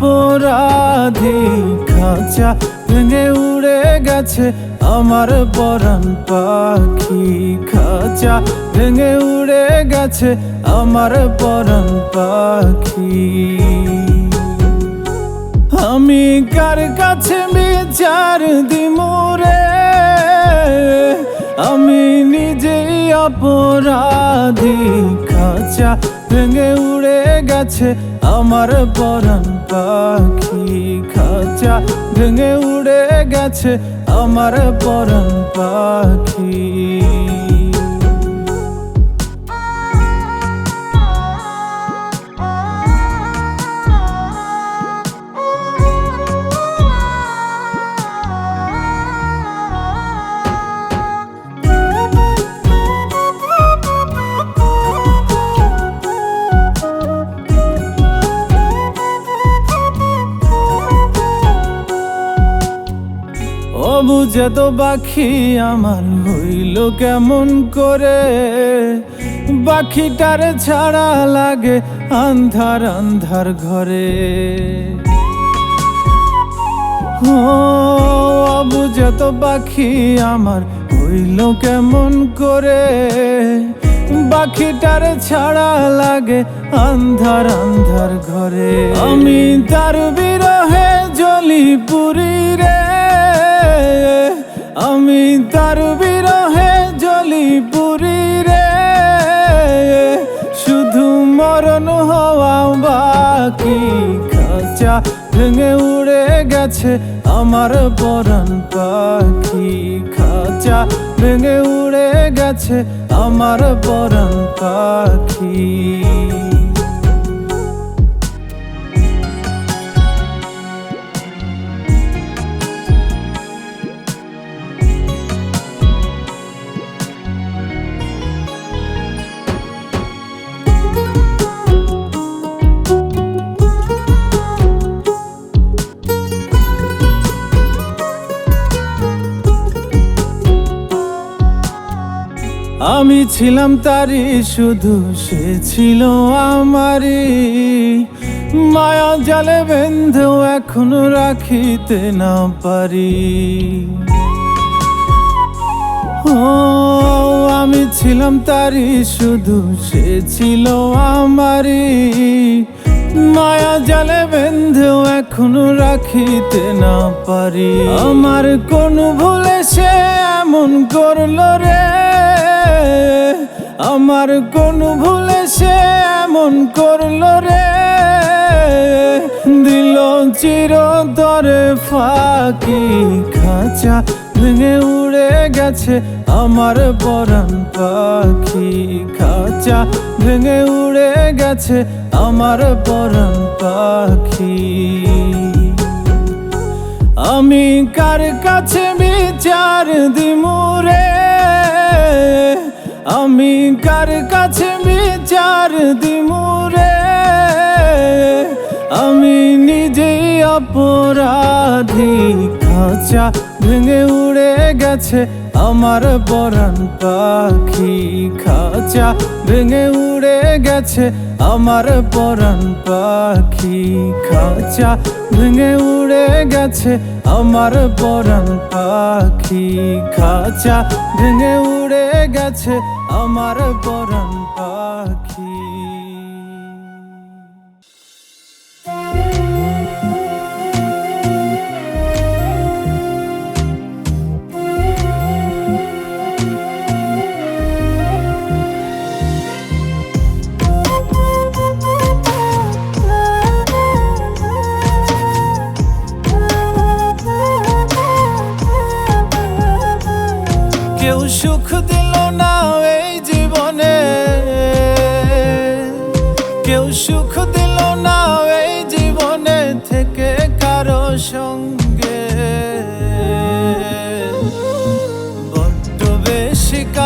অপরাধী খাঁচা ভেঙে উড়ে গেছে আমার পরাণ পাখি। খাঁচা ভেঙে উড়ে গেছে আমার পরাণ পাখি। আমি কার কাছে বিচার দিমুরে আমি নিজেই অপরাধী খাঁচা ভেঙে উড়ে গেছে আমার পরাণ পাখি খাঁচা ভেঙে উড়ে গেছে আমার পরাণ পাখি। অবুঝে পাখি আমার হইল কেমন করে? বাকিটার ছাড়া লাগে আন্ধার আন্ধার ঘরে। ও অবুঝে তো বাকি আমার হইল কেমন করে? বাকিটার ছাড়া লাগে আন্ধার আন্ধার ঘরে। আমি তার বিরহে জলি পুরী রে। আমি তার বিরহে জলি পুরী রে। শুধু মরণ হওয়া বাকি খাঁচা ভেঙে উড়ে গেছে আমার পরাণ পাখি। খাঁচা ভেঙে উড়ে গেছে আমার পরাণ পাখি। আমি ছিলাম তারই, শুধু সে ছিল আমারই। মায়া জালে বেঁধেও এখনও রাখিতে না পারি। ও, আমি ছিলাম তারই, শুধু সে ছিল আমারই। মায়া জালে বেঁধেও এখনও রাখিতে না পারি। আমার কোন ভুলে সে এমন করল রে। আমার কোন ভুলে সে এমন করল রে? দিল চিরতরে ফাঁকি খাঁচা, ভেঙে উড়ে গেছে আমার পরাণ পাখি খাঁচা, ভেঙে উড়ে গেছে আমার পরাণ পাখি। আমি কার কাছে বিচার দিমুরে আমি কার কাছে বিচার দিমুরে আমি নিজেই অপরাধী। খাঁচা ভেঙে উড়ে গেছে আমার পরাণ পাখি। খাঁচা ভেঙে উড়ে গেছে আমার পরাণ পাখি। খাঁচা ভেঙে উড়ে গেছে আমার পরাণ পাখি। খাঁচা ভেঙে উড়ে গেছে আমার পরাণ পাখি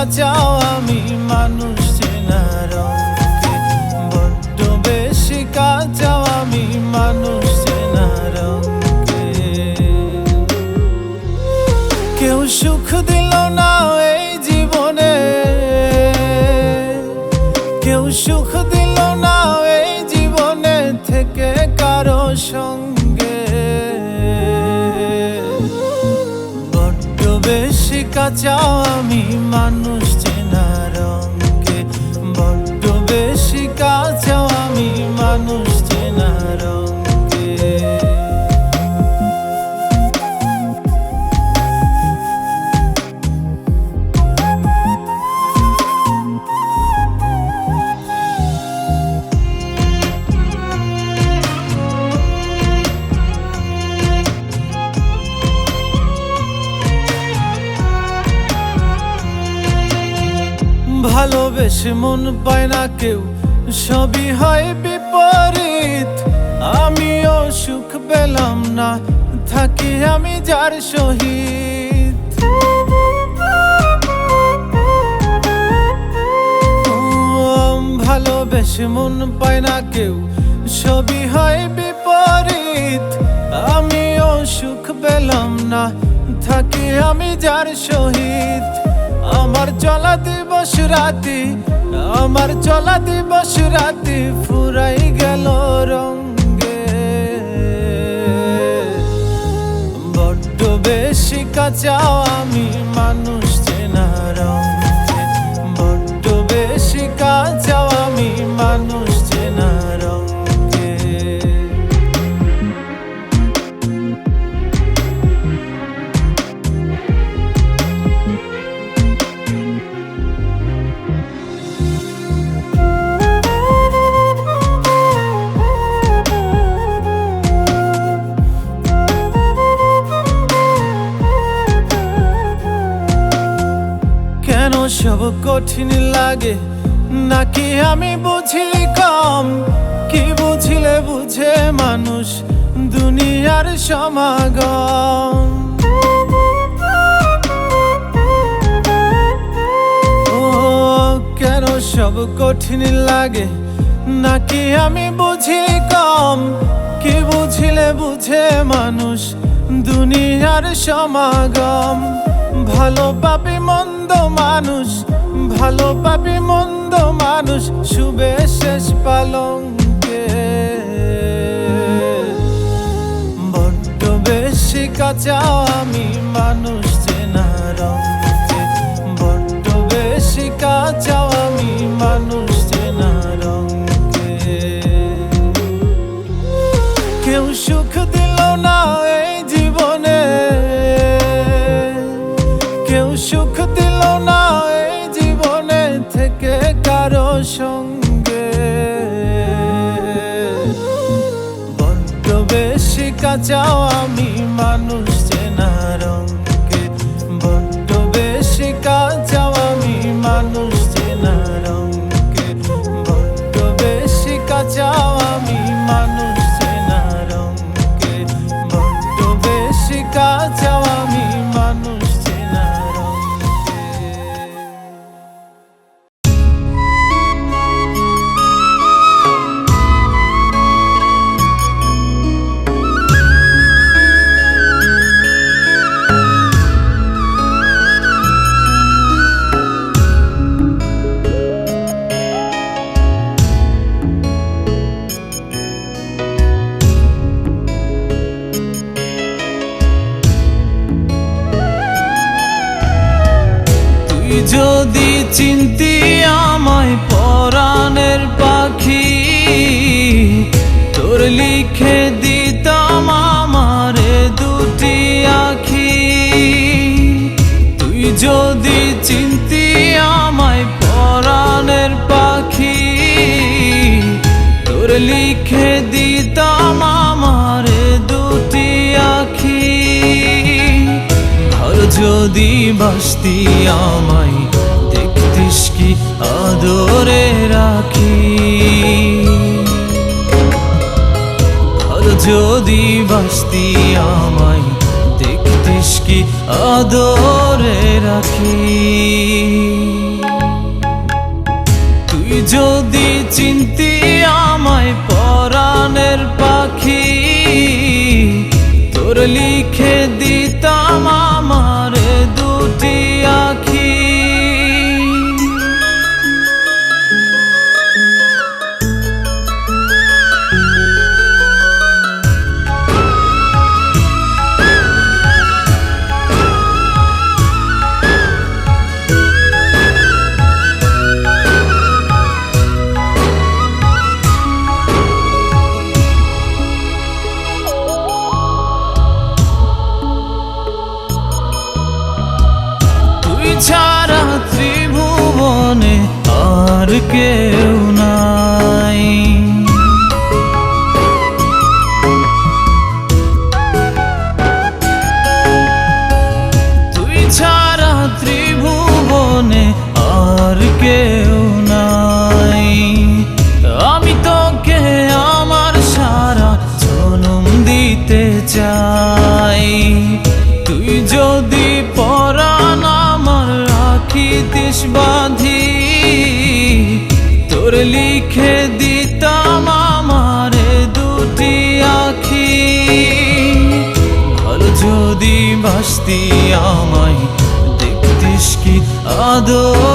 চাও আমি মানুষ চেনার বড্ড বেশি কাঁচাও আমি মানুষ চেনার কেউ সুখ দিল কাঁচা আমি মানুষ চেনা রঙে বড্ড বেশি কাঁচা আমি মানুষ ভালোবেসে মন পায় না কেউ। সবই হয় বিপরীত। আমিও সুখ পেলাম না, থাকি আমি যার সহিত। ভালোবেসে মন পায় না কেউ। সবই হয় বিপরীত। আমিও সুখ পেলাম না, থাকি আমি যার সহিত। আমার চলা দিবস রাতি, আমার চলা দিবস রাতি ফুরাই গেল রঙ্গে বড্ড বেশি কাঁচাও আমি মানুষ চেনা রঙ। বড্ড বেশি কাঁচাও আমি মানুষ সব কঠিন লাগে। নাকি আমি বুঝি কম? কি বুঝিলে বুঝে মানুষ দুনিয়ার সমাগম? কেন সব কঠিন লাগে? নাকি আমি বুঝি কম? কি বুঝিলে বুঝে মানুষ দুনিয়ার সমাগম? ভালো পাবি মন্দ মানুষ, ভালো পাবি মন্দ মানুষ, শুভে শেষ পালঙ্কে। বড্ড বেশি কাঁচা আমি মানুষ চেনা বড্ড বেশি কাঁচা আমি মানুষ লিখে দিতাম আমারে দুটি আখি। আর যদি বাসতি আমায়, দেখতিস কি আদরে রাখি। আর যদি বাসতি আমায়, দেখতিস কি আদরে রাখি। তুই যদি চিনতি পরাণের পাখি তোর লিখে দিতাম আদরে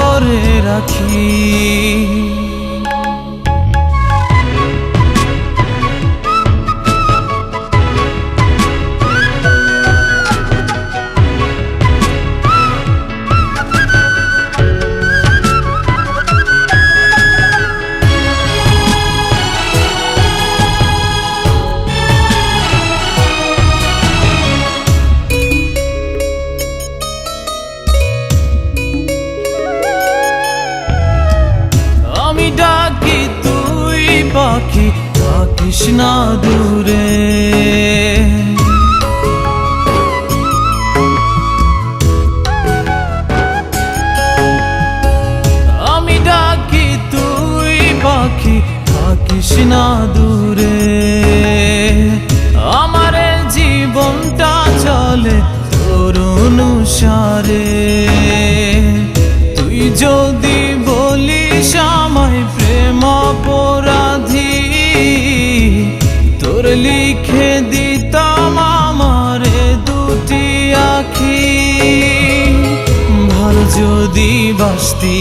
বাসতি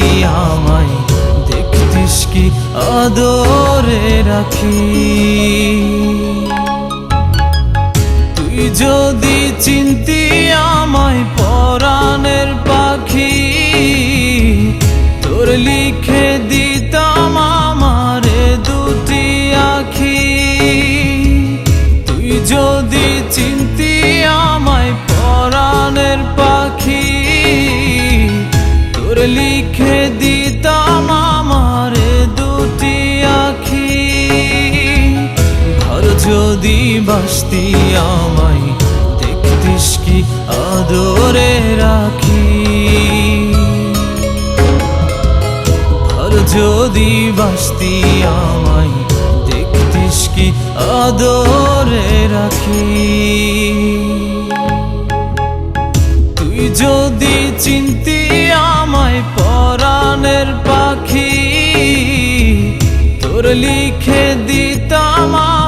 আমায়, দেখতিস কি আদরে রাখি? তুই যদি চিন্তি আমায় পরাণের পাখি, তোর লিখে দিতাম আমারে দুটি আখি। তুই যদি চিন্তি আমায় পরাণের পাখি লিখে দিতাম আমারে দুটি আখি। ভালো যদি বাসতি আমায়, দেখতিস কি আদরে রাখি। ভালো যদি বাসতি আমায়, দেখতিস কি আদরে রাখি। তুই যদি চিন্তি পাখি তোর লিখে দিতাম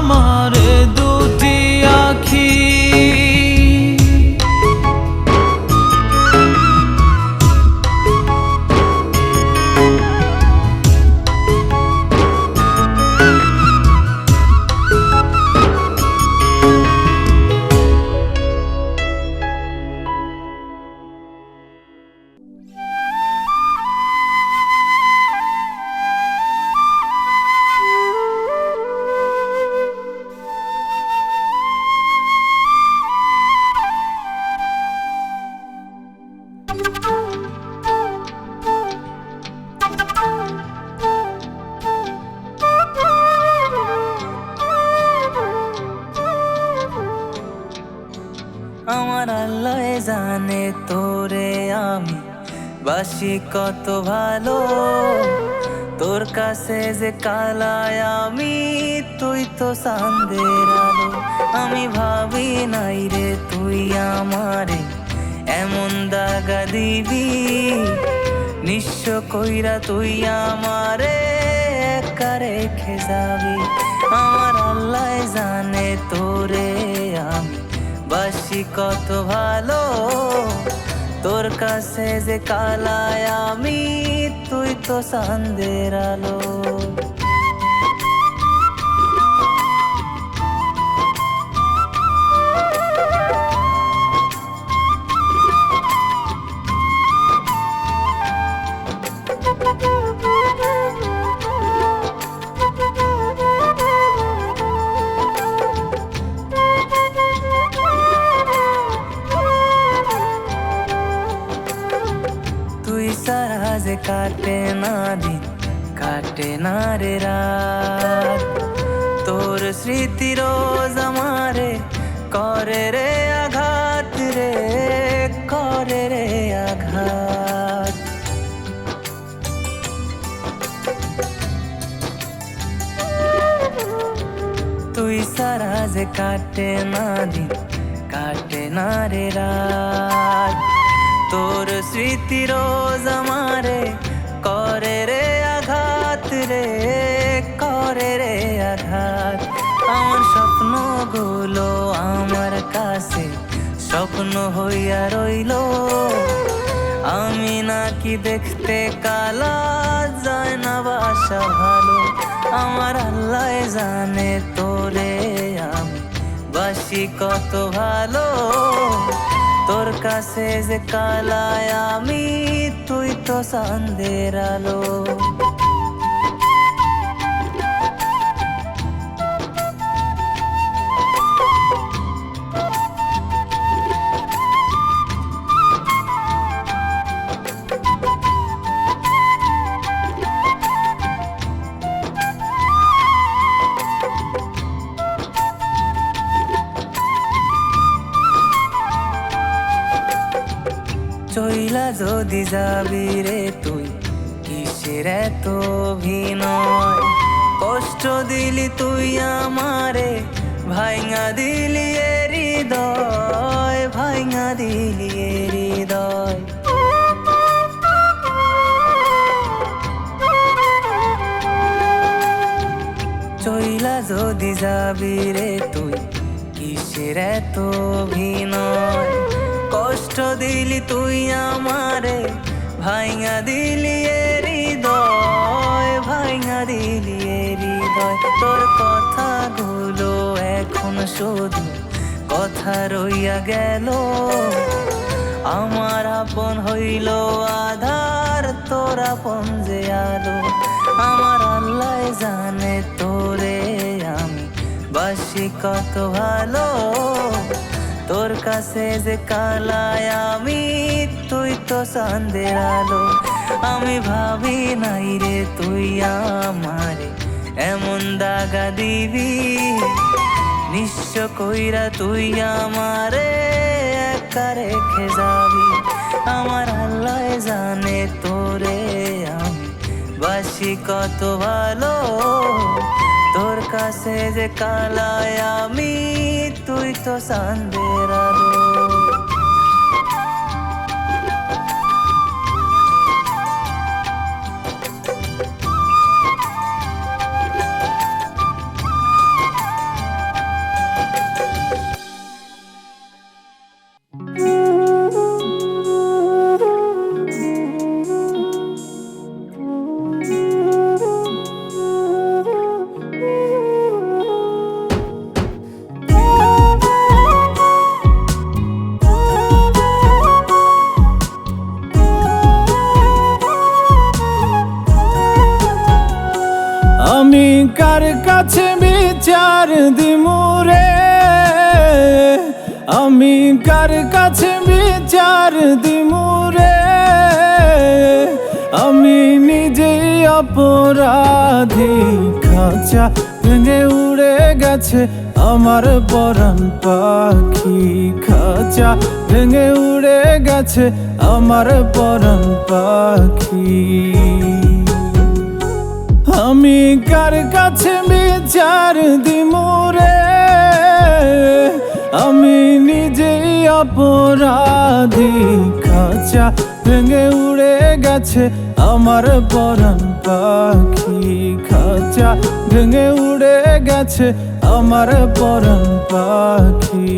আমার আল্লাহ জানে তোরে আমি। বাসি কত ভালো, তোর কাছে যে কালায় আমি, তুই তো সান্দের আলো। আমি ভাবি নাই রে তুই আমারে, এমন দাগা দিবি। নিঃস্ব কইরা তুই আমারে একা রেখে যাবি। আমার আল্লাহ জানে তোরে বাসি কত ভালো। তোর কাছে যে কালায় আমি তুই তো সান্দের আলো। সারা কাটে না দিন, কাটে না রে রাত। তোর স্মৃতি রোজ আমারে করে রে আঘাত রে, করে রে আঘাত। আমার স্বপ্নগুলো আমার কাছে স্বপ্ন হইয়া রইল। আমি নাকি দেখতে কালা, যায় না বাসা ভালো। আমার আল্লাহ জানে তোরে আমি। বাসি কত ভালো, তোর কাছে যে কালায় আমি, তুই তো সন্দের আলো। যদি যাবি রে তুই? কিসের এত অভিনয়? কষ্ট দিলি তুই আমারে, ভাইঙা দিলি হৃদয়, ভাইঙা দিলি হৃদয়। চইলা যদি যাবি রে তুই, কিসের এত অভিনয়? কষ্ট দিলি তুই আমারে, ভাইঙা দিলি এ হৃদয়, ভাইঙা দিলি এ হৃদয়। তোর কথা কথাগুলো এখন শুধু কথা রইয়া গেল। আমার আপন হইল আধার, তোর আপন যে আলো। আমার আল্লাহ জানে তোরে আমি, বাসি কত ভালো। তোর কাছে যে কালায় আমি, তুই তো সন্দের আলো। আমি ভাবি নাই রে তুই আমারে, এমন দাগা দিবি। নিঃস্ব কইরা তুই আমারে একা রেখে যাবি। আমার আল্লাহ জানে তোরে আমি। বাসি কত ভালো তোর কাছে যে কালায় আমি তুই তো সান্দের আলো। কাছে বিচার দিমুরে। আমি কার কাছে বিচার দিমুরে? আমি নিজেই অপরাধী। খাঁচা ভেঙে উড়ে গেছে আমার পরাণ পাখি। খাঁচা ভেঙে উড়ে গেছে আমার পরাণ পাখি। আমি কার কাছে বিচার দিমুরে আমি নিজেই অপরাধী, খাঁচা ভেঙে উড়ে গেছে আমার পরাণ পাখি। খাঁচা ভেঙে উড়ে গেছে আমার পরাণ পাখি।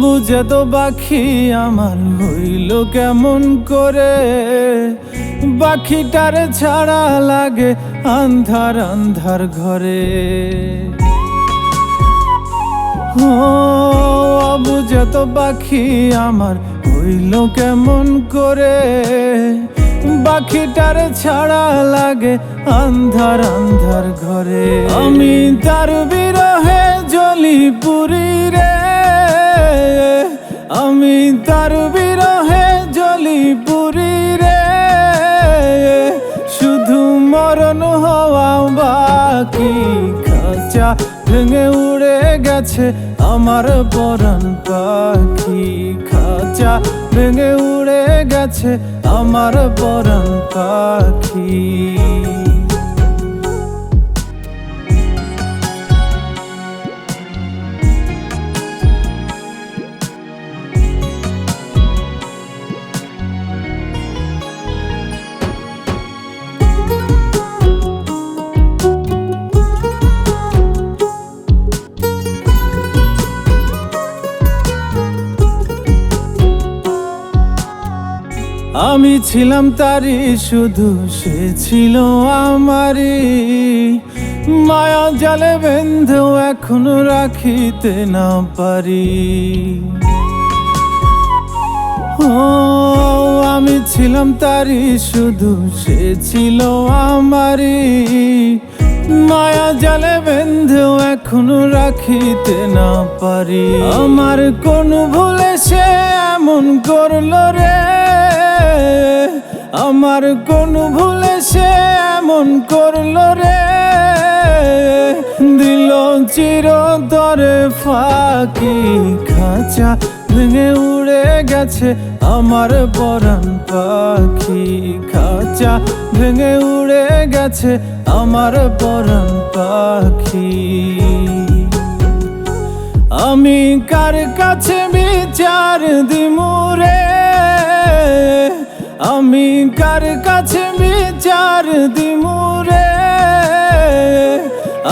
বুঝে তো পাখি আমার হইল কেমন করে? পাখিটার ছাড়া লাগে আন্ধার আন্ধার ঘরে। ও, বুঝে তো পাখি আমার হইল কেমন করে? পাখিটার ছাড়া লাগে আন্ধার আন্ধার ঘরে। আমি তার বিরহে জলি পুরী রে। আমি তার বিরহে জলি পুরি রে। শুধু মরণ হওয়া বাকি খাঁচা ভেঙে উড়ে গেছে আমার পরাণ পাখি। খাঁচা ভেঙে উড়ে গেছে আমার পরাণ পাখি। আমি ছিলাম তারই, শুধু সে ছিল আমারই। মায়া জালে বেঁধেও এখনও রাখিতে না পারি। ও, আমি ছিলাম তারই, শুধু সে ছিল আমারই। মায়া জালে বেঁধেও এখনও রাখিতে না পারি। আমার কোন ভুলে সে এমন করল রে? আমার কোন ভুলে সে এমন করল রে? দিল চিরতরে ফাঁকি, খাঁচা ভেঙে উড়ে গেছে আমার পরাণ পাখি। খাঁচা ভেঙে উড়ে গেছে আমার পরাণ পাখি। আমি কার কাছে বিচার দিমুরে আমি কার কাছে বিচার দিমুরে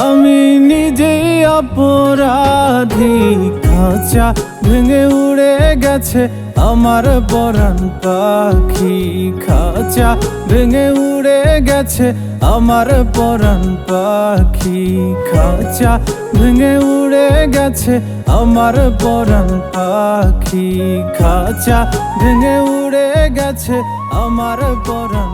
আমি নিজেই অপরাধী। খাঁচা ভেঙে উড়ে গেছে আমার পরাণ পাখি। খাঁচা ভেঙে উড়ে গেছে আমার পরাণ পাখি। খাঁচা ভেঙে উড়ে গেছে আমার পরাণ পাখি। খাঁচা ভেঙে উড়ে গেছে আমার পরাণ